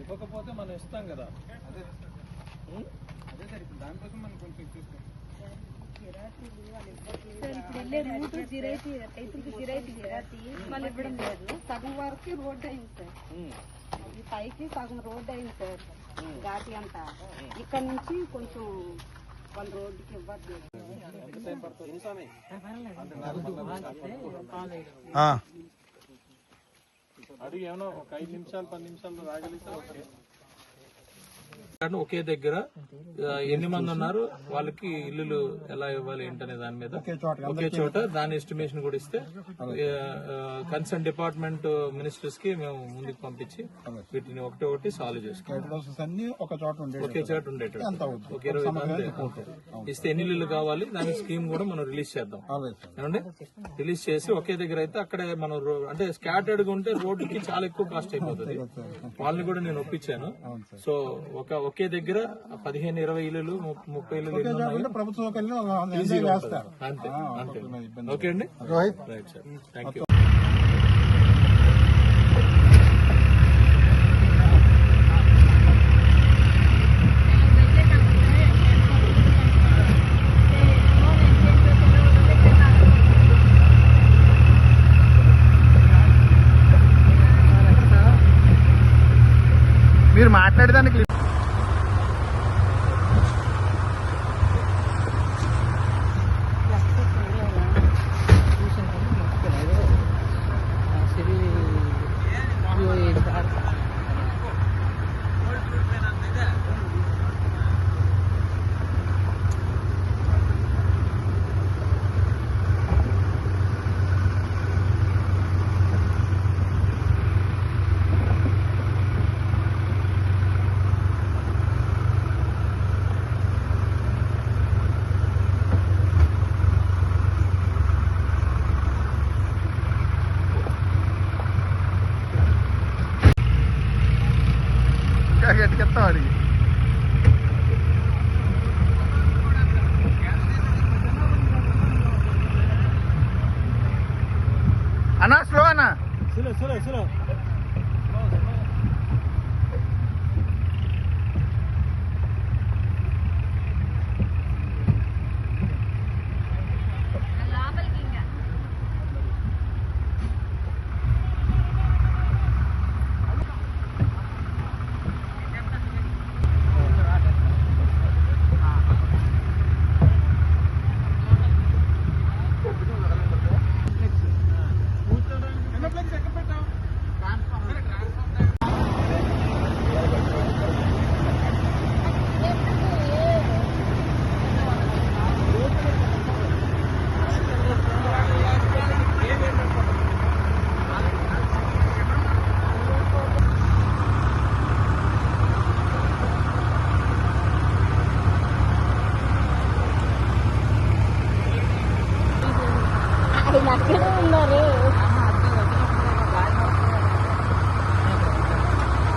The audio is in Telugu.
ఇవ్వకపోతే మనం ఇస్తాం కదా. అదే సార్ ఇప్పుడు దానికోసం మనం కొంచెం చూస్తాం. సార్ ఇప్పుడు వెళ్ళే రూట్ రైతులకు మళ్ళీ ఇవ్వడం లేదు. సగం వరకు రోడ్ అయింది సార్. ఈ పైకి సగం రోడ్ అయింది సార్. ఘాటి అంతా. ఇక్కడ నుంచి కొంచెం వాళ్ళ రోడ్డుకి ఇవ్వద్దు. ఎంత అడిగి ఏమన్నా ఒక ఐదు నిమిషాలు పది నిమిషాలు రాగలిగితే ఓకే. కానీ ఒకే దగ్గర ఎన్ని మంది ఉన్నారు వాళ్ళకి ఇల్లులు ఎలా ఇవ్వాలి ఏంటనే దాని మీద. ఒకే చోట దాని ఎస్టిమేషన్ కూడా ఇస్తే కన్సర్న్ డిపార్ట్మెంట్ మినిస్టర్స్కి మేము ముందుకు పంపించి వీటిని ఒకటి ఒకటి సాల్వ్ చేసుకోవాలి ఒక చోట ఉండేటట్టు. ఒక ఇరవై మంది. ఇస్తే ఎన్ని ఇల్లులు కావాలి దాని స్కీమ్ కూడా మనం రిలీజ్ చేద్దాం. ఏమండి? రిలీజ్ చేసి ఒకే దగ్గర అయితే అక్కడే మనం అంటే స్కాటర్డ్గా ఉంటే రోడ్డుకి చాలా ఎక్కువ కాస్ట్ అయిపోతుంది. వాళ్ళని కూడా నేను ఒప్పించాను. సో ఒక ఒకే దగ్గర పదిహేను ఇరవై ఇల్లులు ముప్పై అంతే అంతే. ఓకే అండి? రైట్ సార్ థ్యాంక్ యూ మీరు మాట్లాడేదానికి ಅಡಿಗೆ ಕೆತ್ತ ಅಡಿಗೆ ಅಣ್ಣ ಸ್ಲೋ ಅಣ್ಣ slow slow slow que ya.